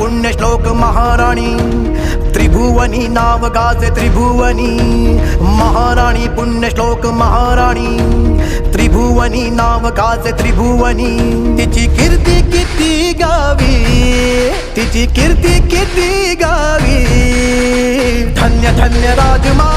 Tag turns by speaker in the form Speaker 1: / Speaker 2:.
Speaker 1: महाराणी त्रिभुवनी नाव गाजे त्रिभुवनी महाराणी पुण्यश्लोक महाराणी त्रिभुवनी नाव गाजे त्रिभुवनी. तिची कीर्ती किती गावी तिची कीर्ती किती गावी. धन्य धन्य राजमा